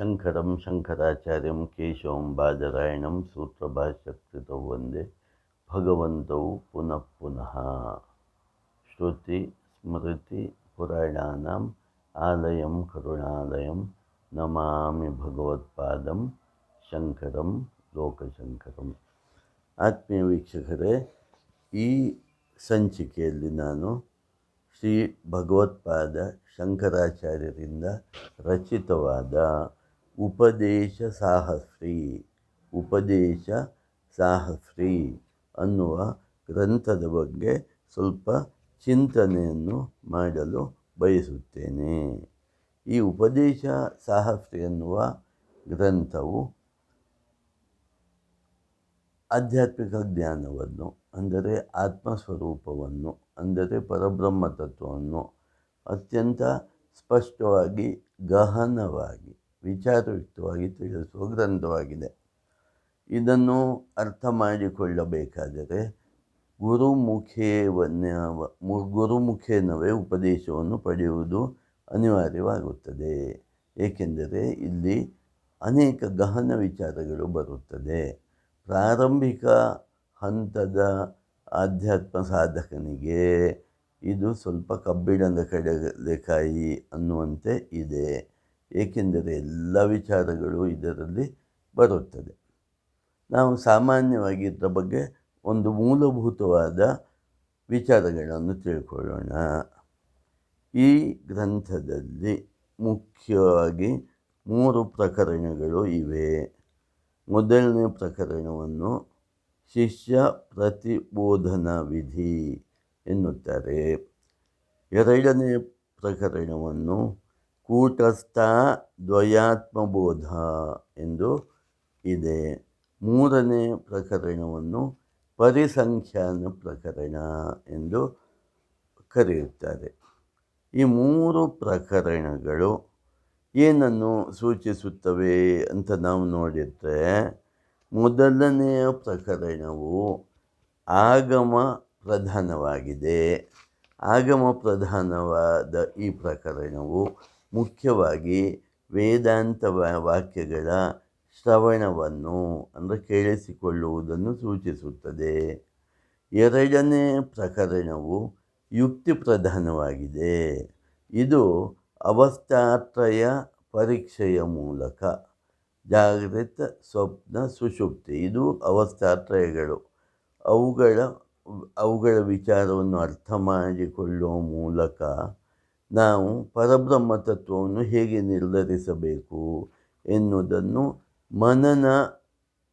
ಶಂಕರಂ ಶಂಕರಾಚಾರ್ಯಂ ಕೇಶವಂ ಬಾದರಾಯಣಂ ಸೂತ್ರಭಾಷ್ಯಕೃತೌ ಒಂದೇ ಭಗವಂತೌ ಪುನಃ ಪುನಃ. ಶ್ರುತಿ ಸ್ಮೃತಿ ಪುರಾಣಾನಾಂ ಆಲಯಂ ಕರುಣಾಲಯಂ ನಮಾಮಿ ಭಗವತ್ಪಾದಂ ಶಂಕರಂ ಲೋಕಶಂಕರಂ. ಆತ್ಮೀಯ ವೀಕ್ಷಕರೇ, ಈ ಸಂಚಿಕೆಯಲ್ಲಿ ನಾನು ಶ್ರೀ ಭಗವತ್ಪಾದ ಶಂಕರಾಚಾರ್ಯರಿಂದ ರಚಿತವಾದ ಉಪದೇಶ ಸಾಹಸ್ರಿ ಉಪದೇಶ ಸಾಹಸ್ರಿ ಅನ್ನುವ ಗ್ರಂಥದ ಬಗ್ಗೆ ಸ್ವಲ್ಪ ಚಿಂತನೆಯನ್ನು ಮಾಡಲು ಬಯಸುತ್ತೇನೆ. ಈ ಉಪದೇಶ ಸಾಹಸ್ರಿ ಅನ್ನುವ ಗ್ರಂಥವು ಆಧ್ಯಾತ್ಮಿಕ ಜ್ಞಾನವನ್ನು, ಅಂದರೆ ಆತ್ಮಸ್ವರೂಪವನ್ನು, ಅಂದರೆ ಪರಬ್ರಹ್ಮ ತತ್ವವನ್ನು ಅತ್ಯಂತ ಸ್ಪಷ್ಟವಾಗಿ, ಗಹನವಾಗಿ ವಿಚಾರಯುಕ್ತವಾಗಿ ತಿಳಿಸುವ ಗ್ರಂಥವಾಗಿದೆ ಇದನ್ನು ಅರ್ಥ ಮಾಡಿಕೊಳ್ಳಬೇಕಾದರೆ ಗುರುಮುಖೇವನ್ನು ಗುರುಮುಖೇನವೇ ಉಪದೇಶವನ್ನು ಪಡೆಯುವುದು ಅನಿವಾರ್ಯವಾಗುತ್ತದೆ. ಏಕೆಂದರೆ ಇಲ್ಲಿ ಅನೇಕ ಗಹನ ವಿಚಾರಗಳು ಬರುತ್ತದೆ. ಪ್ರಾರಂಭಿಕ ಹಂತದ ಆಧ್ಯಾತ್ಮ ಸಾಧಕನಿಗೆ ಇದು ಸ್ವಲ್ಪ ಕಬ್ಬಿಣದ ಕಡಲೆಕಾಯಿ ಅನ್ನುವಂತೆ ಇದೆ. ಏಕೆಂದರೆ ಎಲ್ಲ ವಿಚಾರಗಳು ಇದರಲ್ಲಿ ಬರುತ್ತದೆ. ನಾವು ಸಾಮಾನ್ಯವಾಗಿ ಇದರ ಬಗ್ಗೆ ಒಂದು ಮೂಲಭೂತವಾದ ವಿಚಾರಗಳನ್ನು ತಿಳ್ಕೊಳ್ಳೋಣ. ಈ ಗ್ರಂಥದಲ್ಲಿ ಮುಖ್ಯವಾಗಿ ಮೂರು ಪ್ರಕರಣಗಳು ಇವೆ. ಮೊದಲನೇ ಪ್ರಕರಣವನ್ನು ಶಿಷ್ಯ ಪ್ರತಿಬೋಧನಾ ವಿಧಿ ಎನ್ನುತ್ತಾರೆ. ಎರಡನೇ ಪ್ರಕರಣವನ್ನು ಕೂಟಸ್ಥ ದ್ವಯಾತ್ಮಬೋಧ ಎಂದು ಇದೆ. ಮೂರನೇ ಪ್ರಕರಣವನ್ನು ಪರಿಸಂಖ್ಯಾನ ಪ್ರಕರಣ ಎಂದು ಕರೆಯುತ್ತಾರೆ. ಈ ಮೂರು ಪ್ರಕರಣಗಳು ಏನನ್ನು ಸೂಚಿಸುತ್ತವೆ ಅಂತ ನಾವು ನೋಡಿದರೆ ಮೊದಲನೆಯ ಪ್ರಕರಣವು ಆಗಮ ಪ್ರಧಾನವಾಗಿದೆ. ಆಗಮ ಪ್ರಧಾನವಾದ ಈ ಪ್ರಕರಣವು ಮುಖ್ಯವಾಗಿ ವೇದಾಂತ ವಾಕ್ಯಗಳ ಶ್ರವಣವನ್ನು ಅಂದರೆ ಕೇಳಿಸಿಕೊಳ್ಳುವುದನ್ನು ಸೂಚಿಸುತ್ತದೆ. ಎರಡನೇ ಪ್ರಕರಣವು ಯುಕ್ತಿ ಪ್ರಧಾನವಾಗಿದೆ. ಇದು ಅವಸ್ಥಾತ್ರಯ ಪರೀಕ್ಷೆಯ ಮೂಲಕ. ಜಾಗೃತ ಸ್ವಪ್ನ ಸುಷುಪ್ತಿ. ಇದು ಅವಸ್ಥಾತ್ರಯಗಳು. ಅವುಗಳ ಅವುಗಳ ವಿಚಾರವನ್ನು ಅರ್ಥ ಮಾಡಿಕೊಳ್ಳುವ ಮೂಲಕ ನಾವು ಪರಬ್ರಹ್ಮ ತತ್ವವನ್ನು ಹೇಗೆ ನಿರ್ಧರಿಸಬೇಕು ಎನ್ನುವುದನ್ನು ಮನನ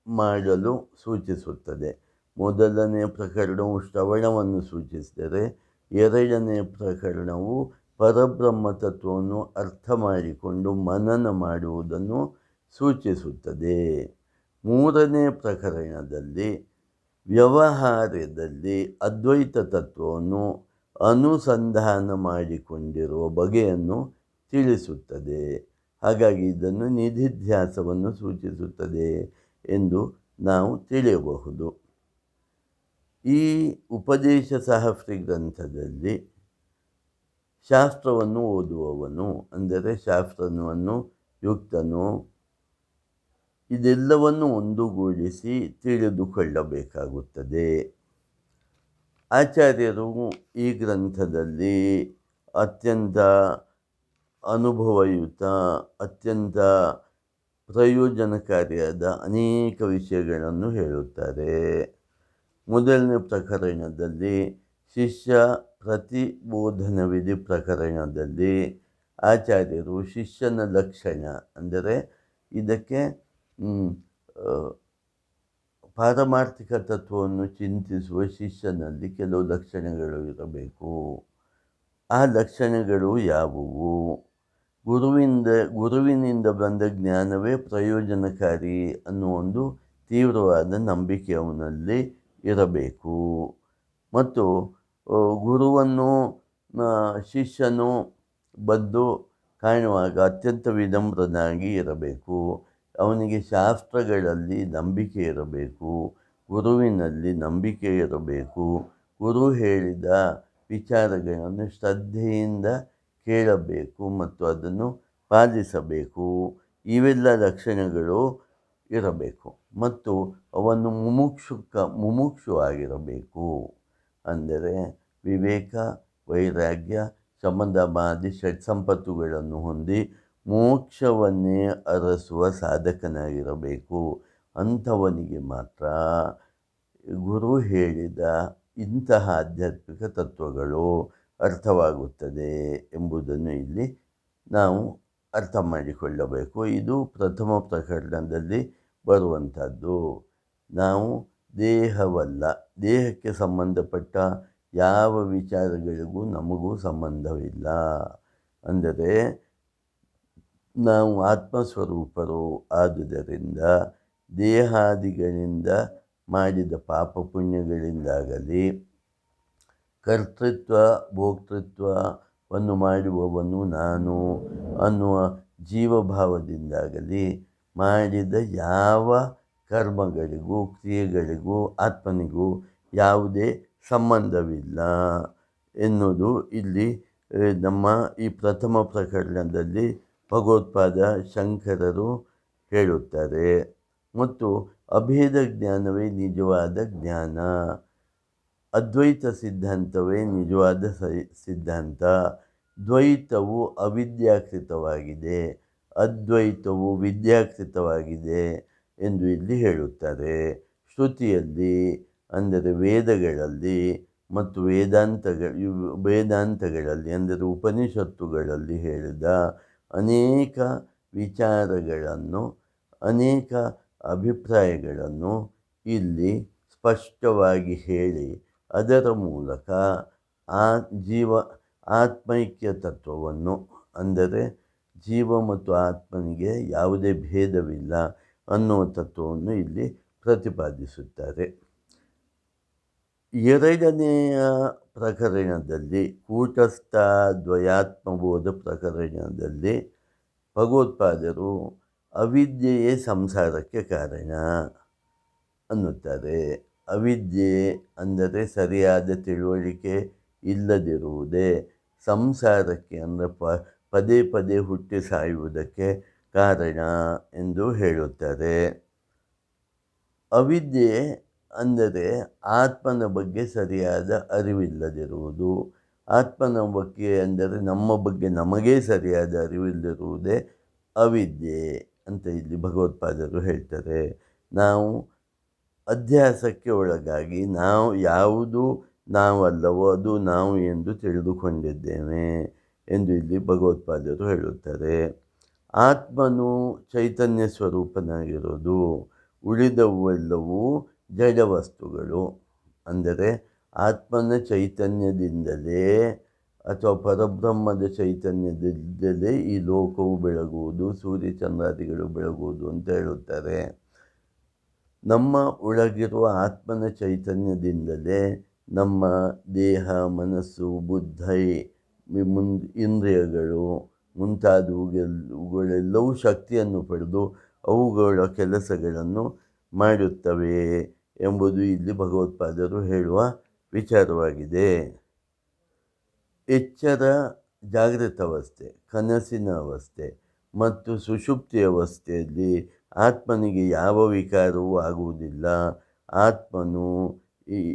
ಮಾಡಲು ಸೂಚಿಸುತ್ತದೆ. ಮೊದಲನೇ ಪ್ರಕರಣವು ಶ್ರವಣವನ್ನು ಸೂಚಿಸಿದರೆ, ಎರಡನೇ ಪ್ರಕರಣವು ಪರಬ್ರಹ್ಮ ತತ್ವವನ್ನು ಅರ್ಥ ಮಾಡಿಕೊಂಡು ಮನನ ಮಾಡುವುದನ್ನು ಸೂಚಿಸುತ್ತದೆ. ಮೂರನೇ ಪ್ರಕರಣದಲ್ಲಿ ವ್ಯವಹಾರದಲ್ಲಿ ಅದ್ವೈತ ತತ್ವವನ್ನು ಅನುಸಂಧಾನ ಮಾಡಿಕೊಂಡಿರುವ ಬಗೆಯನ್ನು ತಿಳಿಸುತ್ತದೆ. ಹಾಗಾಗಿ ಇದನ್ನು ನಿಧಿಧ್ಯಾಸವನ್ನು ಸೂಚಿಸುತ್ತದೆ ಎಂದು ನಾವು ತಿಳಿಯಬಹುದು. ಈ ಉಪದೇಶ ಸಹಸ್ರಿ ಗ್ರಂಥದಲ್ಲಿ ಶಾಸ್ತ್ರವನ್ನು ಓದುವವನು, ಅಂದರೆ ಶಾಸ್ತ್ರವನ್ನು ಯುಕ್ತನು, ಇದೆಲ್ಲವನ್ನು ಒಂದುಗೂಡಿಸಿ ತಿಳಿದುಕೊಳ್ಳಬೇಕಾಗುತ್ತದೆ. ಆಚಾರ್ಯರು ಈ ಗ್ರಂಥದಲ್ಲಿ ಅತ್ಯಂತ ಅನುಭವಯುತ, ಅತ್ಯಂತ ಪ್ರಯೋಜನಕಾರಿಯಾದ ಅನೇಕ ವಿಷಯಗಳನ್ನು ಹೇಳುತ್ತಾರೆ. ಮೊದಲನೇ ಪ್ರಕರಣದಲ್ಲಿ ಶಿಷ್ಯ ಪ್ರತಿಬೋಧನ ವಿಧಿ ಪ್ರಕರಣದಲ್ಲಿ ಆಚಾರ್ಯರು ಶಿಷ್ಯನ ಲಕ್ಷಣ ಅಂದರೆ ಇದಕ್ಕೆ ಪಾರಮಾರ್ಥಿಕ ತತ್ವವನ್ನು ಚಿಂತಿಸುವ ಶಿಷ್ಯನಲ್ಲಿ ಕೆಲವು ಲಕ್ಷಣಗಳು ಇರಬೇಕು. ಆ ಲಕ್ಷಣಗಳು ಯಾವುವು? ಗುರುವಿಂದ, ಗುರುವಿನಿಂದ ಬಂದ ಜ್ಞಾನವೇ ಪ್ರಯೋಜನಕಾರಿ ಅನ್ನೋ ಒಂದು ತೀವ್ರವಾದ ನಂಬಿಕೆ ಅವನಲ್ಲಿ ಇರಬೇಕು. ಮತ್ತು ಗುರುವನ್ನು ಶಿಷ್ಯನು ಬದ್ದು ಕಾಣುವಾಗ ಅತ್ಯಂತ ವಿನಮ್ರನಾಗಿ ಇರಬೇಕು. ಅವನಿಗೆ ಶಾಸ್ತ್ರಗಳಲ್ಲಿ ನಂಬಿಕೆ ಇರಬೇಕು, ಗುರುವಿನಲ್ಲಿ ನಂಬಿಕೆ ಇರಬೇಕು. ಗುರು ಹೇಳಿದ ವಿಚಾರಗಳನ್ನು ಶ್ರದ್ಧೆಯಿಂದ ಕೇಳಬೇಕು ಮತ್ತು ಅದನ್ನು ಪಾಲಿಸಬೇಕು. ಇವೆಲ್ಲ ಲಕ್ಷಣಗಳು ಇರಬೇಕು ಮತ್ತು ಅವನು ಮುಮುಕ್ಷುಕ, ಮುಮುಕ್ಷು ಆಗಿರಬೇಕು. ಅಂದರೆ ವಿವೇಕ, ವೈರಾಗ್ಯ ಶಮದಮಾದಿ ಷಟ್ಸಂಪತ್ತುಗಳನ್ನು ಹೊಂದಿ ಮೋಕ್ಷವನ್ನೇ ಅರಸುವ ಸಾಧಕನಾಗಿರಬೇಕು ಅಂಥವನಿಗೆ ಮಾತ್ರ ಗುರು ಹೇಳಿದ ಇಂತಹ ಆಧ್ಯಾತ್ಮಿಕ ತತ್ವಗಳು ಅರ್ಥವಾಗುತ್ತದೆ ಎಂಬುದನ್ನು ಇಲ್ಲಿ ನಾವು ಅರ್ಥ ಮಾಡಿಕೊಳ್ಳಬೇಕು. ಇದು ಪ್ರಥಮ ಪ್ರಕರಣದಲ್ಲಿ ಬರುವಂಥದ್ದು. ನಾವು ದೇಹವಲ್ಲ, ದೇಹಕ್ಕೆ ಸಂಬಂಧಪಟ್ಟ ಯಾವ ವಿಚಾರಗಳಿಗೂ ನಮಗೂ ಸಂಬಂಧವಿಲ್ಲ. ಅಂದರೆ ನಾವು ಆತ್ಮಸ್ವರೂಪರು ಆದುದರಿಂದ, ದೇಹಾದಿಗಳಿಂದ ಮಾಡಿದ ಪಾಪ ಪುಣ್ಯಗಳಿಂದಾಗಲಿ ಕರ್ತೃತ್ವ, ಭೋಕ್ತೃತ್ವವನ್ನು ಮಾಡುವವನು ನಾನು ಅನ್ನುವ ಜೀವಭಾವದಿಂದಾಗಲಿ ಮಾಡಿದ ಯಾವ ಕರ್ಮಗಳಿಗೂ, ಕ್ರಿಯೆಗಳಿಗೂ, ಆತ್ಮನಿಗೂ ಯಾವುದೇ ಸಂಬಂಧವಿಲ್ಲ ಎನ್ನುವುದು ಇಲ್ಲಿ, ನಮ್ಮ ಈ ಪ್ರಥಮ ಪ್ರಕರಣದಲ್ಲಿ ಭಗವತ್ಪಾದ ಶಂಕರರು ಹೇಳುತ್ತಾರೆ. ಮತ್ತು ಅಭೇದ ಜ್ಞಾನವೇ ನಿಜವಾದ ಜ್ಞಾನ. ಅದ್ವೈತ ಸಿದ್ಧಾಂತವೇ ನಿಜವಾದ ಸಿದ್ಧಾಂತ. ದ್ವೈತವು ಅವಿದ್ಯಾಕೃತವಾಗಿದೆ. ಅದ್ವೈತವು ವಿದ್ಯಾಕೃತವಾಗಿದೆ ಎಂದು ಇಲ್ಲಿ ಹೇಳುತ್ತಾರೆ. ಶ್ರುತಿಯಲ್ಲಿ, ಅಂದರೆ ವೇದಗಳಲ್ಲಿ ಮತ್ತು ವೇದಾಂತಗಳು ವೇದಾಂತಗಳಲ್ಲಿ, ಅಂದರೆ ಉಪನಿಷತ್ತುಗಳಲ್ಲಿ ಹೇಳಿದ ಅನೇಕ ವಿಚಾರಗಳನ್ನು, ಅನೇಕ ಅಭಿಪ್ರಾಯಗಳನ್ನು ಇಲ್ಲಿ ಸ್ಪಷ್ಟವಾಗಿ ಹೇಳಿ, ಅದರ ಮೂಲಕ ಆ ಜೀವ, ಆತ್ಮೈಕ್ಯ ತತ್ವವನ್ನು, ಅಂದರೆ ಜೀವ ಮತ್ತು ಆತ್ಮನಿಗೆ ಯಾವುದೇ ಭೇದವಿಲ್ಲ ಅನ್ನುವ ತತ್ವವನ್ನು ಇಲ್ಲಿ ಪ್ರತಿಪಾದಿಸುತ್ತಾರೆ. ಎರಡನೆಯ ಪ್ರಕರಣದಲ್ಲಿ ಕೂಟಸ್ಥ ದ್ವಯಾತ್ಮಬೋಧ ಪ್ರಕರಣದಲ್ಲಿ ಭಗವತ್ಪಾದರು ಅವಿದ್ಯೆಯೇ ಸಂಸಾರಕ್ಕೆ ಕಾರಣ ಅನ್ನುತ್ತಾರೆ. ಅವಿದ್ಯೆ ಅಂದರೆ ಸರಿಯಾದ ತಿಳುವಳಿಕೆ ಇಲ್ಲದಿರುವುದೇ, ಸಂಸಾರಕ್ಕೆ ಅಂದರೆ ಪ, ಪದೇ ಪದೇ ಹುಟ್ಟಿ ಸಾಯುವುದಕ್ಕೆ ಕಾರಣ ಎಂದು ಹೇಳುತ್ತಾರೆ. ಅವಿದ್ಯೆ ಅಂದರೆ ಆತ್ಮನ ಬಗ್ಗೆ ಸರಿಯಾದ ಅರಿವಿಲ್ಲದಿರುವುದು. ಆತ್ಮನ ಬಗ್ಗೆ ಅಂದರೆ ನಮ್ಮ ಬಗ್ಗೆ ನಮಗೇ ಸರಿಯಾದ ಅರಿವಿಲ್ಲದಿರುವುದೇ ಅವಿದ್ಯೆ ಅಂತ ಇಲ್ಲಿ ಭಗವತ್ಪಾದರು ಹೇಳ್ತಾರೆ. ನಾವು ಅಧ್ಯಾಸಕ್ಕೆ ಒಳಗಾಗಿ ನಾವು ಯಾವುದು ನಾವಲ್ಲವೋ ಅದು ನಾವು ಎಂದು ತಿಳಿದುಕೊಂಡಿದ್ದೇವೆ ಎಂದು ಇಲ್ಲಿ ಭಗವತ್ಪಾದರು ಹೇಳುತ್ತಾರೆ. ಆತ್ಮನು ಚೈತನ್ಯ ಸ್ವರೂಪನಾಗಿರೋದು ಉಳಿದವೆಲ್ಲವೂ ಜಡ ವಸ್ತುಗಳು ಅಂದರೆ ಆತ್ಮನ ಚೈತನ್ಯದಿಂದಲೇ ಅಥವಾ ಪರಬ್ರಹ್ಮದ ಚೈತನ್ಯದಿಂದಲೇ ಈ ಲೋಕವು ಬೆಳಗುವುದು ಸೂರ್ಯಚಂದ್ರಾದಿಗಳು ಬೆಳಗುವುದು ಅಂತ ಹೇಳುತ್ತಾರೆ. ನಮ್ಮ ಒಳಗಿರುವ ಆತ್ಮನ ಚೈತನ್ಯದಿಂದಲೇ ನಮ್ಮ ದೇಹ, ಮನಸ್ಸು, ಬುದ್ಧಿ ಮುನ್ ಇಂದ್ರಿಯಗಳು ಮುಂತಾದವುಗಳೆಲ್ಲವೂ ಶಕ್ತಿಯನ್ನು ಪಡೆದು ಅವುಗಳ ಕೆಲಸಗಳನ್ನು ಮಾಡುತ್ತವೆ. ಎಂಬುದು ಇಲ್ಲಿ ಭಗವತ್ಪಾದರು ಹೇಳುವ ವಿಚಾರವಾಗಿದೆ. ಎಚ್ಚರ, ಜಾಗೃತ ಅವಸ್ಥೆ, ಕನಸಿನ ಅವಸ್ಥೆ ಮತ್ತು ಸುಷುಪ್ತಿ ಅವಸ್ಥೆಯಲ್ಲಿ ಆತ್ಮನಿಗೆ ಯಾವ ವಿಕಾರವೂ ಆಗುವುದಿಲ್ಲ. ಆತ್ಮನು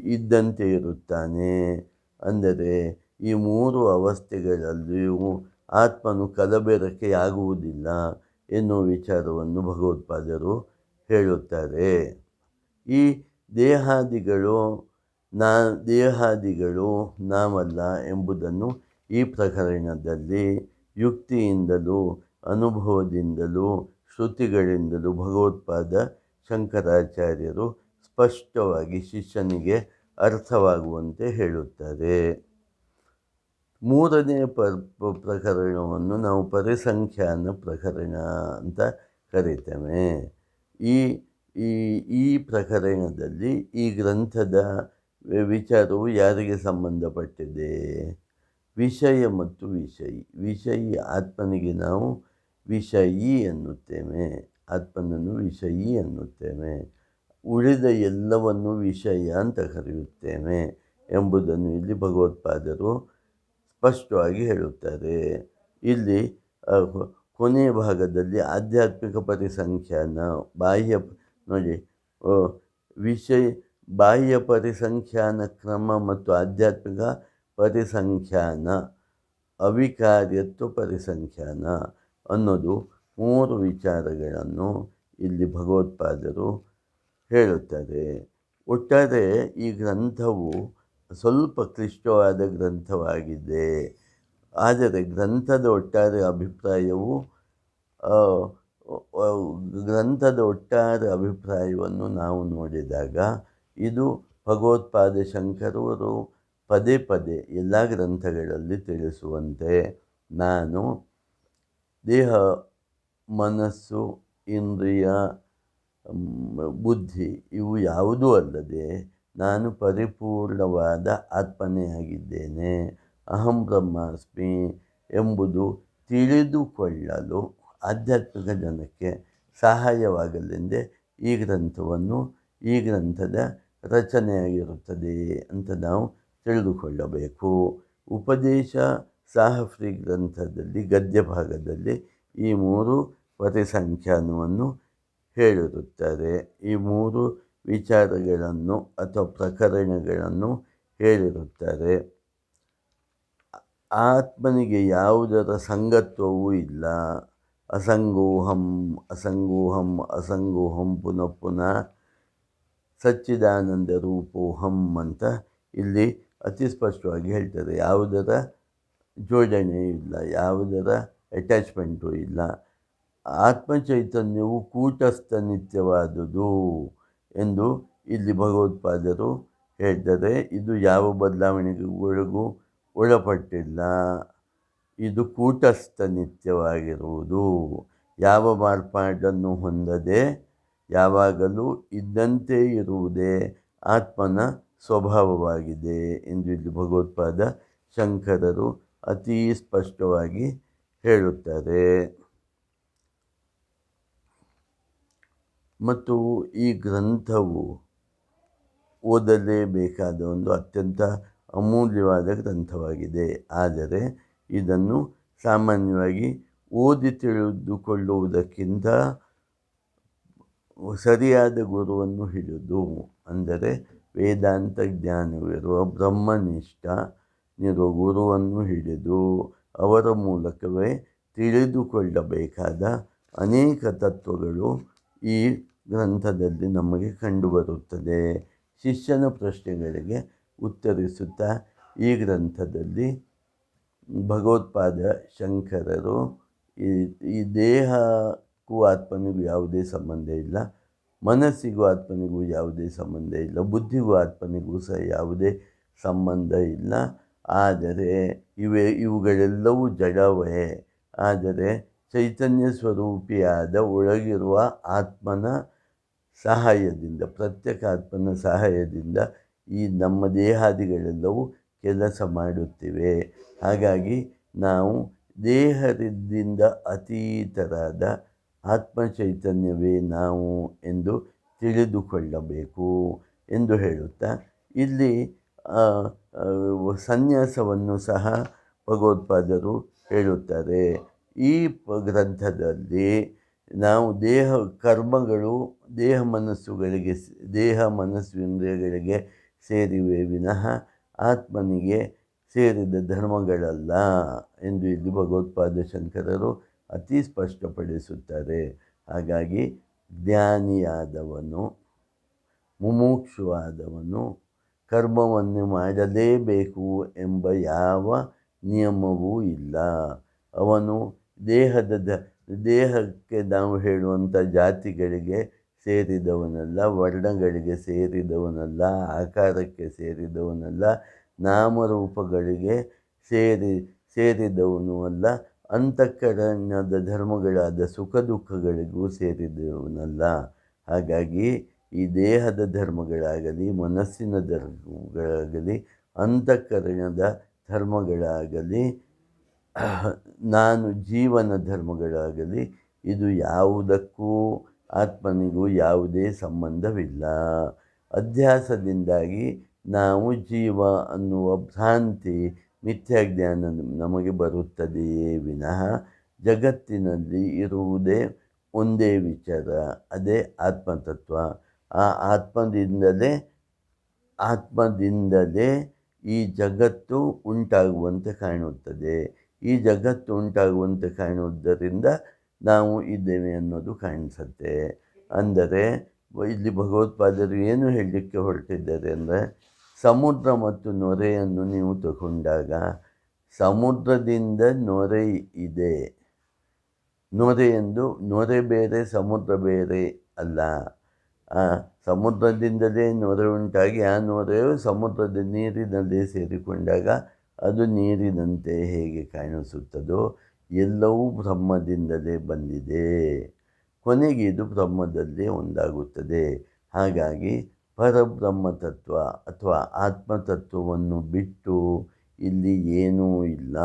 ಇದ್ದಂತೆ ಇರುತ್ತಾನೆ. ಅಂದರೆ ಈ ಮೂರು ಅವಸ್ಥೆಗಳಲ್ಲಿಯೂ ಆತ್ಮನು ಕಲಬೆರಕೆಯಾಗುವುದಿಲ್ಲ ಎನ್ನುವ ವಿಚಾರವನ್ನು ಭಗವತ್ಪಾದರು ಹೇಳುತ್ತಾರೆ. ಈ ದೇಹಾದಿಗಳು ನಾ, ದೇಹಾದಿಗಳು ನಾವಲ್ಲ ಎಂಬುದನ್ನು ಈ ಪ್ರಕರಣದಲ್ಲಿ ಯುಕ್ತಿಯಿಂದಲೂ, ಅನುಭವದಿಂದಲೂ, ಶ್ರುತಿಗಳಿಂದಲೂ ಭಗವತ್ಪಾದ ಶಂಕರಾಚಾರ್ಯರು ಸ್ಪಷ್ಟವಾಗಿ ಶಿಷ್ಯನಿಗೆ ಅರ್ಥವಾಗುವಂತೆ ಹೇಳುತ್ತಾರೆ. ಮೂರನೇ ಪ್ರಕರಣವನ್ನು ನಾವು ಪರಿಸಂಖ್ಯಾನ ಪ್ರಕರಣ ಅಂತ ಕರಿತೇವೆ. ಈ ಈ ಈ ಪ್ರಕರಣದಲ್ಲಿ ಈ ಗ್ರಂಥದ ವಿಚಾರವು ಯಾರಿಗೆ ಸಂಬಂಧಪಟ್ಟಿದೆ? ವಿಷಯ ಮತ್ತು ವಿಷಯಿ. ವಿಷಯಿ ಆತ್ಮನಿಗೆ ನಾವು ವಿಷಯಿ ಎನ್ನುತ್ತೇವೆ. ಆತ್ಮನನ್ನು ವಿಷಯಿ ಎನ್ನುತ್ತೇವೆ. ಉಳಿದ ಎಲ್ಲವನ್ನು ವಿಷಯ ಅಂತ ಕರೆಯುತ್ತೇವೆ ಎಂಬುದನ್ನು ಇಲ್ಲಿ ಭಗವತ್ಪಾದರು ಸ್ಪಷ್ಟವಾಗಿ ಹೇಳುತ್ತಾರೆ. ಇಲ್ಲಿ ಕೊನೆಯ ಭಾಗದಲ್ಲಿ ಆಧ್ಯಾತ್ಮಿಕ ಪರಿಸಂಖ್ಯಾನ, ಬಾಹ್ಯ ನೋಡಿ ವಿಷಯ, ಬಾಹ್ಯ ಪರಿಸಂಖ್ಯಾನ ಕ್ರಮ ಮತ್ತು ಆಧ್ಯಾತ್ಮಿಕ ಪರಿಸಂಖ್ಯಾನ, ಅವಿಕಾರ್ಯತ್ವ ಪರಿಸಂಖ್ಯಾನ ಅನ್ನೋದು ಮೂರು ವಿಚಾರಗಳನ್ನು ಇಲ್ಲಿ ಭಗವತ್ಪಾದರು ಹೇಳುತ್ತಾರೆ. ಒಟ್ಟಾರೆ ಈ ಗ್ರಂಥವು ಸ್ವಲ್ಪ ಕ್ಲಿಷ್ಟವಾದ ಗ್ರಂಥವಾಗಿದೆ, ಆದರೆ ಗ್ರಂಥದ ಒಟ್ಟಾರೆ ಅಭಿಪ್ರಾಯವು ಗ್ರಂಥದ ಒಟ್ಟಾರೆ ಅಭಿಪ್ರಾಯವನ್ನು ನಾವು ನೋಡಿದಾಗ ಇದು ಭಗವತ್ಪಾದ ಶಂಕರವರು ಪದೇ ಪದೇ ಎಲ್ಲ ಗ್ರಂಥಗಳಲ್ಲಿ ತಿಳಿಸುವಂತೆ ನಾನು ದೇಹ, ಮನಸ್ಸು, ಇಂದ್ರಿಯ ಬುದ್ಧಿ ಇವು ಯಾವುದೂ ಅಲ್ಲದೆ ನಾನು ಪರಿಪೂರ್ಣವಾದ ಆತ್ಮನೇ ಆಗಿದ್ದೇನೆ ಅಹಂ ಬ್ರಹ್ಮಾಸ್ಮಿ ಎಂಬುದು ತಿಳಿದುಕೊಳ್ಳಲು ಆಧ್ಯಾತ್ಮಿಕ ಜನಕ್ಕೆ ಸಹಾಯವಾಗಲೆಂದೇ ಈ ಗ್ರಂಥವನ್ನು ಈ ಗ್ರಂಥದ ರಚನೆಯಾಗಿರುತ್ತದೆ ಅಂತ ನಾವು ತಿಳಿದುಕೊಳ್ಳಬೇಕು. ಉಪದೇಶ ಸಾಹಫ್ರಿ ಗ್ರಂಥದಲ್ಲಿ ಗದ್ಯ ಭಾಗದಲ್ಲಿ ಈ ಮೂರು ಪರಿಸಂಖ್ಯಾನವನ್ನು ಹೇಳಿರುತ್ತಾರೆ. ಈ ಮೂರು ವಿಚಾರಗಳನ್ನು ಅಥವಾ ಪ್ರಕರಣಗಳನ್ನು ಹೇಳಿರುತ್ತಾರೆ. ಆತ್ಮನಿಗೆ ಯಾವುದರ ಸಂಗತ್ವವೂ ಇಲ್ಲ. ಅಸಂಗೋಹಂ ಅಸಂಗೋಹಂ ಅಸಂಗೋಹಂ ಪುನಃ ಪುನಃ ಸಚ್ಚಿದಾನಂದ ರೂಪೋಹಂ ಅಂತ ಇಲ್ಲಿ ಅತಿ ಸ್ಪಷ್ಟವಾಗಿ ಹೇಳ್ತಾರೆ. ಯಾವುದರ ಜೋಡಣೆ ಇಲ್ಲ, ಯಾವುದರ ಅಟ್ಯಾಚ್ಮೆಂಟು ಇಲ್ಲ. ಆತ್ಮ ಚೈತನ್ಯವು ಕೂಟಸ್ಥ ನಿತ್ಯವಾದುದು ಎಂದು ಇಲ್ಲಿ ಭಗವತ್ಪಾದರು ಹೇಳ್ತಾರೆ. ಇದು ಯಾವ ಬದಲಾವಣೆಗಳಿಗೂ ಒಳಪಟ್ಟಿಲ್ಲ. ಇದು ಕೂಟಸ್ಥ ನಿತ್ಯವಾಗಿರುವುದು. ಯಾವ ಮಾರ್ಪಾಡನ್ನು ಹೊಂದದೆ ಯಾವಾಗಲೂ ಇದ್ದಂತೆ ಇರುವುದೇ ಆತ್ಮನ ಸ್ವಭಾವವಾಗಿದೆ ಎಂದು ಇಲ್ಲಿ ಭಗವತ್ಪಾದ ಶಂಕರರು ಅತೀ ಸ್ಪಷ್ಟವಾಗಿ ಹೇಳುತ್ತಾರೆ. ಮತ್ತು ಈ ಗ್ರಂಥವು ಓದಲೇಬೇಕಾದ ಒಂದು ಅತ್ಯಂತ ಅಮೂಲ್ಯವಾದ ಗ್ರಂಥವಾಗಿದೆ. ಆದರೆ ಇದನ್ನು ಸಾಮಾನ್ಯವಾಗಿ ಓದಿ ತಿಳಿದುಕೊಳ್ಳುವುದಕ್ಕಿಂತ ಸರಿಯಾದ ಗುರುವನ್ನು ಹಿಡಿದು, ಅಂದರೆ ವೇದಾಂತ ಜ್ಞಾನವಿರುವ ಬ್ರಹ್ಮನಿಷ್ಠ ನಿರುವ ಗುರುವನ್ನು ಹಿಡಿದು ಅವರ ಮೂಲಕವೇ ತಿಳಿದುಕೊಳ್ಳಬೇಕಾದ ಅನೇಕ ತತ್ವಗಳು ಈ ಗ್ರಂಥದಲ್ಲಿ ನಮಗೆ ಕಂಡುಬರುತ್ತದೆ. ಶಿಷ್ಯನ ಪ್ರಶ್ನೆಗಳಿಗೆ ಉತ್ತರಿಸುತ್ತಾ ಈ ಗ್ರಂಥದಲ್ಲಿ ಭಗವತ್ಪಾದ ಶಂಕರರು ಈ ಈ ದೇಹಕ್ಕೂ ಆತ್ಮನಿಗೂ ಯಾವುದೇ ಸಂಬಂಧ ಇಲ್ಲ, ಮನಸ್ಸಿಗೂ ಆತ್ಮನಿಗೂ ಯಾವುದೇ ಸಂಬಂಧ ಇಲ್ಲ, ಬುದ್ಧಿಗೂ ಆತ್ಮನಿಗೂ ಸಹ ಯಾವುದೇ ಸಂಬಂಧ ಇಲ್ಲ. ಆದರೆ ಇವೆ, ಇವುಗಳೆಲ್ಲವೂ ಜಡವೇ. ಆದರೆ ಚೈತನ್ಯ ಸ್ವರೂಪಿಯಾದ ಒಳಗಿರುವ ಆತ್ಮನ ಸಹಾಯದಿಂದ, ಪ್ರತ್ಯೇಕ ಆತ್ಮನ ಸಹಾಯದಿಂದ ಈ ನಮ್ಮ ದೇಹಾದಿಗಳೆಲ್ಲವೂ ಕೆಲಸ ಮಾಡುತ್ತಿವೆ. ಹಾಗಾಗಿ ನಾವು ದೇಹದಿಂದ ಅತೀತರಾದ ಆತ್ಮ ಚೈತನ್ಯವೇ ನಾವು ಎಂದು ತಿಳಿದುಕೊಳ್ಳಬೇಕು ಎಂದು ಹೇಳುತ್ತಾ, ಇಲ್ಲಿ ಸನ್ಯಾಸವನ್ನು ಸಹ ಭಗವತ್ಪಾದರು ಹೇಳುತ್ತಾರೆ. ಈ ಗ್ರಂಥದಲ್ಲಿ ನಾವು ದೇಹ, ಕರ್ಮಗಳು, ದೇಹ ಮನಸ್ಸುಗಳಿಗೆ, ದೇಹ ಮನಸ್ಸು ಇಂದ್ರಿಯಗಳಿಗೆ ಸೇರಿವೆ ವಿನಃ ಆತ್ಮನಿಗೆ ಸೇರಿದ ಧರ್ಮಗಳಲ್ಲ ಎಂದು ಇಲ್ಲಿ ಭಗವತ್ಪಾದ ಶಂಕರರು ಅತಿ ಸ್ಪಷ್ಟಪಡಿಸುತ್ತಾರೆ. ಹಾಗಾಗಿ ಜ್ಞಾನಿಯಾದವನು, ಮುಮುಕ್ಷುವಾದವನು ಕರ್ಮವನ್ನು ಮಾಡಲೇಬೇಕು ಎಂಬ ಯಾವ ನಿಯಮವೂ ಇಲ್ಲ. ಅವನು ದೇಹದ ದೇಹಕ್ಕೆ ನಾವು ಹೇಳುವಂಥ ಜಾತಿಗಳಿಗೆ ಸೇರಿದವನಲ್ಲ, ವರ್ಣಗಳಿಗೆ ಸೇರಿದವನಲ್ಲ, ಆಕಾರಕ್ಕೆ ಸೇರಿದವನಲ್ಲ, ನಾಮರೂಪಗಳಿಗೆ ಸೇರಿ, ಸೇರಿದವನು ಅಲ್ಲ, ಅಂತಃಕರಣದ ಧರ್ಮಗಳಾದ ಸುಖ ದುಃಖಗಳಿಗೂ ಸೇರಿದವನಲ್ಲ. ಹಾಗಾಗಿ ಈ ದೇಹದ ಧರ್ಮಗಳಾಗಲಿ, ಮನಸ್ಸಿನ ಧರ್ಮಗಳಾಗಲಿ, ಅಂತಃಕರಣದ ಧರ್ಮಗಳಾಗಲಿ, ನಾನು ಜೀವನ ಧರ್ಮಗಳಾಗಲಿ, ಇದು ಯಾವುದಕ್ಕೂ ಆತ್ಮನಿಗೂ ಯಾವುದೇ ಸಂಬಂಧವಿಲ್ಲ. ಅಧ್ಯಾಸದಿಂದಾಗಿ ನಾವು ಜೀವ ಅನ್ನುವ ಭ್ರಾಂತಿ ಮಿಥ್ಯಾಜ್ಞಾನ ನಮಗೆ ಬರುತ್ತದೆಯೇ ವಿನಃ ಜಗತ್ತಿನಲ್ಲಿ ಇರುವುದೇ ಒಂದೇ ವಿಚಾರ, ಅದೇ ಆತ್ಮತತ್ವ. ಆ ಆತ್ಮದಿಂದಲೇ ಆತ್ಮದಿಂದಲೇ ಈ ಜಗತ್ತು ಉಂಟಾಗುವಂತೆ ಕಾಣುತ್ತದೆ. ಈ ಜಗತ್ತು ಉಂಟಾಗುವಂತೆ ಕಾಣುವುದರಿಂದ ನಾವು ಇದ್ದೇವೆ ಅನ್ನೋದು ಕಾಣಿಸುತ್ತೆ. ಅಂದರೆ, ಇಲ್ಲಿ ಭಗವತ್ಪಾದರು ಏನು ಹೇಳಲಿಕ್ಕೆ ಹೊರಟಿದ್ದಾರೆ ಅಂದರೆ, ಸಮುದ್ರ ಮತ್ತು ನೊರೆಯನ್ನು ನೀವು ತಗೊಂಡಾಗ, ಸಮುದ್ರದಿಂದ ನೊರೆ ಇದೆ. ನೊರೆ ಎಂದು, ನೊರೆ ಬೇರೆ, ಸಮುದ್ರ ಬೇರೆ ಅಲ್ಲ. ಸಮುದ್ರದಿಂದಲೇ ನೊರೆ ಉಂಟಾಗಿ, ಆ ನೊರೆಯು ಸಮುದ್ರದ ನೀರಿನಲ್ಲಿ ಸೇರಿಕೊಂಡಾಗ, ಅದು ನೀರಿನಂತೆ ಹೇಗೆ ಕಾಣಿಸುತ್ತದೋ ಎಲ್ಲವೂ ಬ್ರಹ್ಮದಿಂದಲೇ ಬಂದಿದೆ. ಕೊನೆಗೆ ಇದು ಬ್ರಹ್ಮದಲ್ಲೇ ಒಂದಾಗುತ್ತದೆ. ಹಾಗಾಗಿ ಪರಬ್ರಹ್ಮ ತತ್ವ ಅಥವಾ ಆತ್ಮತತ್ವವನ್ನು ಬಿಟ್ಟು ಇಲ್ಲಿ ಏನೂ ಇಲ್ಲ.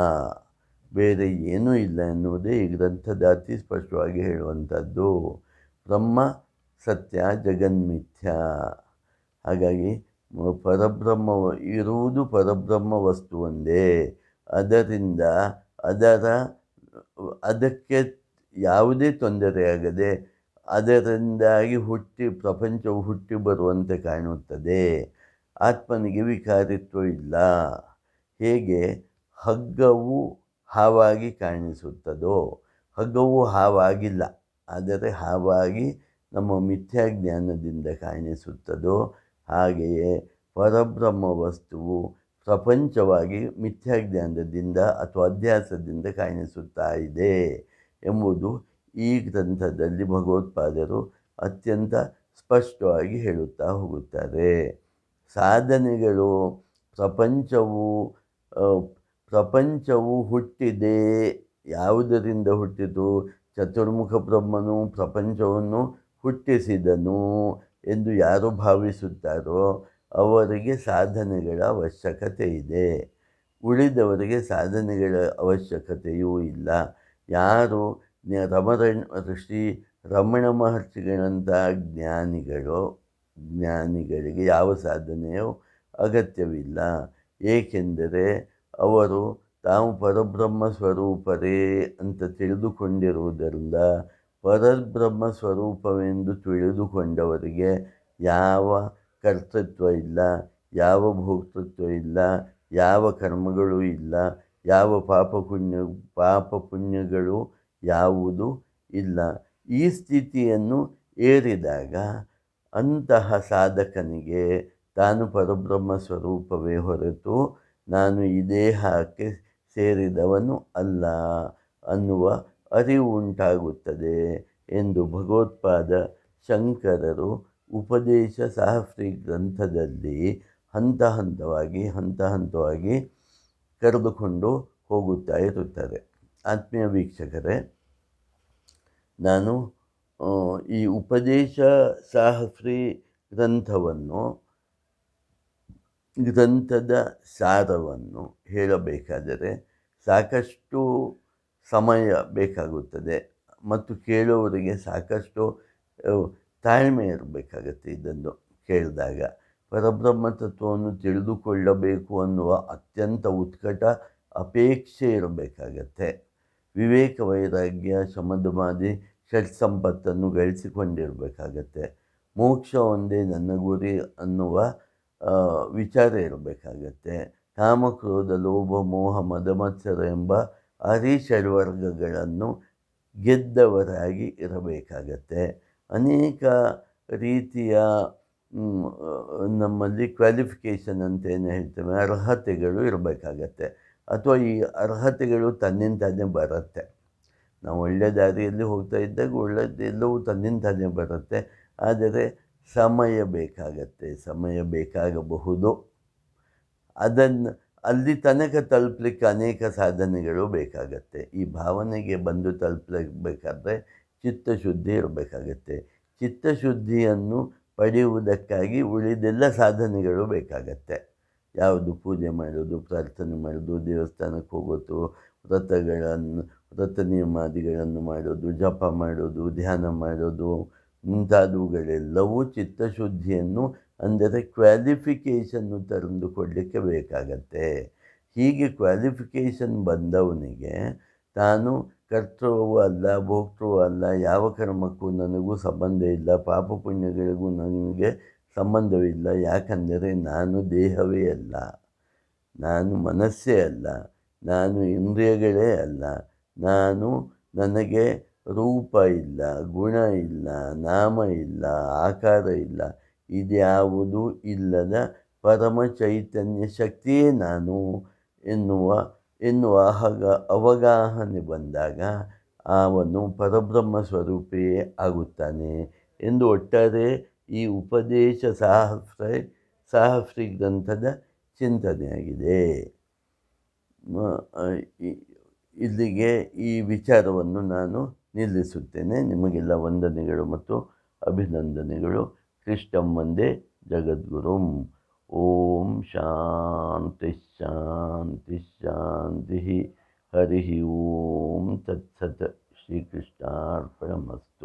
ಬೇರೆ ಏನೂ ಇಲ್ಲ ಎನ್ನುವುದೇ ಈ ಗ್ರಂಥದ ಅತಿ ಸ್ಪಷ್ಟವಾಗಿ ಹೇಳುವಂಥದ್ದು. ಬ್ರಹ್ಮ, ಸತ್ಯ ಜಗನ್ಮಿಥ್ಯ ಹಾಗಾಗಿ ಪರಬ್ರಹ್ಮ ಇರುವುದು ಪರಬ್ರಹ್ಮ ವಸ್ತು ಒಂದೇ. ಅದರಿಂದ ಅದರ ಅದಕ್ಕೆ ಯಾವುದೇ ತೊಂದರೆಯಾಗದೆ ಅದರಿಂದಾಗಿ ಹುಟ್ಟಿ ಪ್ರಪಂಚವು ಹುಟ್ಟಿ ಬರುವಂತೆ ಕಾಣುತ್ತದೆ. ಆತ್ಮನಿಗೆ ವಿಕಾರಿತ್ವ ಇಲ್ಲ. ಹೇಗೆ? ಹಗ್ಗವು ಹಾವಾಗಿ ಕಾಣಿಸುತ್ತದೋ? ಹಗ್ಗವು ಹಾವಾಗಿಲ್ಲ, ಆದರೆ ಹಾವಾಗಿ ನಮ್ಮ ಮಿಥ್ಯಾಜ್ಞಾನದಿಂದ ಕಾಣಿಸುತ್ತದೋ? ಹಾಗೆಯೇ ಪರಬ್ರಹ್ಮ ವಸ್ತುವು ಪ್ರಪಂಚವಾಗಿ ಮಿಥ್ಯಾಜ್ಞಾನದಿಂದ ಅಥವಾ ಅಧ್ಯಾಸದಿಂದ ಕಾಣಿಸುತ್ತಾ ಇದೆ ಎಂಬುದು ಈ ಗ್ರಂಥದಲ್ಲಿ ಭಗವತ್ಪಾದರು ಅತ್ಯಂತ ಸ್ಪಷ್ಟವಾಗಿ ಹೇಳುತ್ತಾ ಹೋಗುತ್ತಾರೆ. ಸಾಧನೆಗಳು ಪ್ರಪಂಚವು ಪ್ರಪಂಚವು ಹುಟ್ಟಿದೆ. ಯಾವುದರಿಂದ ಹುಟ್ಟಿತು? ಚತುರ್ಮುಖ ಬ್ರಹ್ಮನು ಪ್ರಪಂಚವನ್ನು ಹುಟ್ಟಿಸಿದನು ಎಂದು ಯಾರು ಭಾವಿಸುತ್ತಾರೋ ಅವರಿಗೆ ಸಾಧನೆಗಳ ಅವಶ್ಯಕತೆ ಇದೆ ಉಳಿದವರಿಗೆ ಸಾಧನೆಗಳ ಅವಶ್ಯಕತೆಯೂ ಇಲ್ಲ. ಯಾರು ರಮರಣ ಋಷಿ ರಮಣ ಮಹರ್ಷಿಗಳಂಥ ಜ್ಞಾನಿಗಳು, ಜ್ಞಾನಿಗಳಿಗೆ ಯಾವ ಸಾಧನೆಯೂ ಅಗತ್ಯವಿಲ್ಲ. ಏಕೆಂದರೆ ಅವರು ತಾವು ಪರಬ್ರಹ್ಮ ಸ್ವರೂಪರೇ ಅಂತ ತಿಳಿದುಕೊಂಡಿರುವುದರಿಂದ ಪರಬ್ರಹ್ಮ ಸ್ವರೂಪವೆಂದು ತಿಳಿದುಕೊಂಡವರಿಗೆ ಯಾವ ಕರ್ತೃತ್ವ ಇಲ್ಲ, ಯಾವ ಭೋಕ್ತೃತ್ವ ಇಲ್ಲ, ಯಾವ ಕರ್ಮಗಳು ಇಲ್ಲ, ಯಾವ ಪಾಪ ಪುಣ್ಯ, ಪಾಪ ಪುಣ್ಯಗಳು ಯಾವುದು ಇಲ್ಲ. ಈ ಸ್ಥಿತಿಯನ್ನು ಏರಿದಾಗ ಅಂತಹ ಸಾಧಕನಿಗೆ ತಾನು ಪರಬ್ರಹ್ಮ ಸ್ವರೂಪವೇ ಹೊರತು ನಾನು ಈ ದೇಹಕ್ಕೆ ಸೇರಿದವನು ಅಲ್ಲ ಅನ್ನುವ ಅರಿವು ಉಂಟಾಗುತ್ತದೆ ಎಂದು ಭಗವತ್ಪಾದ ಶಂಕರರು ಉಪದೇಶ ಸಹಸ್ರಿ ಗ್ರಂಥದಲ್ಲಿ ಹಂತ ಹಂತವಾಗಿ ಹಂತ ಹಂತವಾಗಿ ಕರೆದುಕೊಂಡು ಹೋಗುತ್ತಾ ಇರುತ್ತಾರೆ. ಆತ್ಮೀಯ ವೀಕ್ಷಕರೇ, ನಾನು ಈ ಉಪದೇಶ ಸಾಹಸ್ರಿ ಗ್ರಂಥವನ್ನು, ಗ್ರಂಥದ ಸಾರವನ್ನು ಹೇಳಬೇಕಾದರೆ ಸಾಕಷ್ಟು ಸಮಯ ಬೇಕಾಗುತ್ತದೆ ಮತ್ತು ಕೇಳುವವರಿಗೆ ಸಾಕಷ್ಟು ತಾಳ್ಮೆ ಇರಬೇಕಾಗತ್ತೆ ಇದನ್ನು ಕೇಳಿದಾಗ. ಪರಬ್ರಹ್ಮ ತತ್ವವನ್ನು ತಿಳಿದುಕೊಳ್ಳಬೇಕು ಅನ್ನುವ ಅತ್ಯಂತ ಉತ್ಕಟ ಅಪೇಕ್ಷೆ ಇರಬೇಕಾಗತ್ತೆ. ವಿವೇಕ ವೈರಾಗ್ಯ ಶಮಧಮಾದಿ ಷಟ್ ಸಂಪತ್ತನ್ನು ಗಳಿಸಿಕೊಂಡಿರಬೇಕಾಗತ್ತೆ. ಮೋಕ್ಷ ಒಂದೇ ನನ್ನ ಗುರಿ ಅನ್ನುವ ವಿಚಾರ ಇರಬೇಕಾಗತ್ತೆ. ಕಾಮಕ್ರೋಧ ಲೋಭ, ಮೋಹ ಮದಮತ್ಸರ ಎಂಬ ಹರಿಷಡ್ವರ್ಗಗಳನ್ನು ಗೆದ್ದವರಾಗಿ ಇರಬೇಕಾಗತ್ತೆ. ಅನೇಕ ರೀತಿಯ ನಮ್ಮಲ್ಲಿ ಕ್ವಾಲಿಫಿಕೇಷನ್ ಅಂತ ಏನು ಹೇಳ್ತೇವೆ, ಅರ್ಹತೆಗಳು ಇರಬೇಕಾಗತ್ತೆ. ಅಥವಾ ಈ ಅರ್ಹತೆಗಳು ತನ್ನಿಂತಾನೇ ಬರುತ್ತೆ. ನಾವು ಒಳ್ಳೆಯ ದಾರಿಯಲ್ಲಿ ಹೋಗ್ತಾ ಇದ್ದಾಗ ಒಳ್ಳೆಯದೆಲ್ಲವೂ ತನ್ನಿಂತಾನೇ ಬರುತ್ತೆ. ಆದರೆ ಸಮಯ ಬೇಕಾಗತ್ತೆ, ಸಮಯ ಬೇಕಾಗಬಹುದು. ಅದನ್ನು, ಅಲ್ಲಿ ತನಕ ತಲುಪಲಿಕ್ಕೆ ಅನೇಕ ಸಾಧನೆಗಳು ಬೇಕಾಗತ್ತೆ. ಈ ಭಾವನೆಗೆ ಬಂದು ತಲುಪಬೇಕಾದ್ರೆ ಚಿತ್ತಶುದ್ಧಿ ಇರಬೇಕಾಗತ್ತೆ. ಚಿತ್ತಶುದ್ಧಿಯನ್ನು ಪಡೆಯುವುದಕ್ಕಾಗಿ ಉಳಿದೆಲ್ಲ ಸಾಧನೆಗಳು ಬೇಕಾಗತ್ತೆ. ಯಾವುದು ಪೂಜೆ ಮಾಡೋದು, ಪ್ರಾರ್ಥನೆ ಮಾಡೋದು, ದೇವಸ್ಥಾನಕ್ಕೆ ಹೋಗೋದು, ವ್ರತಗಳನ್ನು, ವ್ರತ ನಿಯಮಾದಿಗಳನ್ನು ಮಾಡೋದು, ಜಪ ಮಾಡೋದು, ಧ್ಯಾನ ಮಾಡೋದು, ಮುಂತಾದವುಗಳೆಲ್ಲವೂ ಚಿತ್ತಶುದ್ಧಿಯನ್ನು ಅಂದರೆ ಕ್ವಾಲಿಫಿಕೇಷನ್ನು ತಂದುಕೊಡಲಿಕ್ಕೆ ಬೇಕಾಗತ್ತೆ. ಹೀಗೆ ಕ್ವಾಲಿಫಿಕೇಷನ್ ಬಂದವನಿಗೆ ತಾನು ಕರ್ತೃವೂ ಅಲ್ಲ, ಭೋಕ್ತೃವೂ ಅಲ್ಲ, ಯಾವ ಕರ್ಮಕ್ಕೂ ನನಗೂ ಸಂಬಂಧ ಇಲ್ಲ, ಪಾಪ ಪುಣ್ಯಗಳಿಗೂ ನನಗೆ ಸಂಬಂಧವಿಲ್ಲ ಯಾಕಂದರೆ ನಾನು ದೇಹವೇ ಅಲ್ಲ, ನಾನು ಮನಸ್ಸೇ ಅಲ್ಲ, ನಾನು ಇಂದ್ರಿಯಗಳೇ ಅಲ್ಲ, ನಾನು ನನಗೆ ರೂಪ ಇಲ್ಲ, ಗುಣ ಇಲ್ಲ, ನಾಮ ಇಲ್ಲ, ಆಕಾರ ಇಲ್ಲ, ಇದ್ಯಾವುದೂ ಇಲ್ಲದ ಪರಮ ಚೈತನ್ಯ ಶಕ್ತಿಯೇ ನಾನು ಎನ್ನುವ ಎನ್ನುವ ಅಹಗ ಅವಗಾಹನೆ ಬಂದಾಗ ಅವನು ಪರಬ್ರಹ್ಮ ಸ್ವರೂಪಿಯೇ ಆಗುತ್ತಾನೆ ಎಂದು ಒಟ್ಟಾರೆ ಈ ಉಪದೇಶ ಸಾಹಸ್ರೈ ಸಾಹಸ್ರಿ ಗ್ರಂಥದ ಚಿಂತನೆಯಾಗಿದೆ. ಇಲ್ಲಿಗೆ ಈ ವಿಚಾರವನ್ನು ನಾನು ನಿಲ್ಲಿಸುತ್ತೇನೆ. ನಿಮಗೆಲ್ಲ ವಂದನೆಗಳು ಮತ್ತು ಅಭಿನಂದನೆಗಳು. ಕೃಷ್ಣಂ ವಂದೇ ಜಗದ್ಗುರುಂ. شاشان دریو شریقشارپمست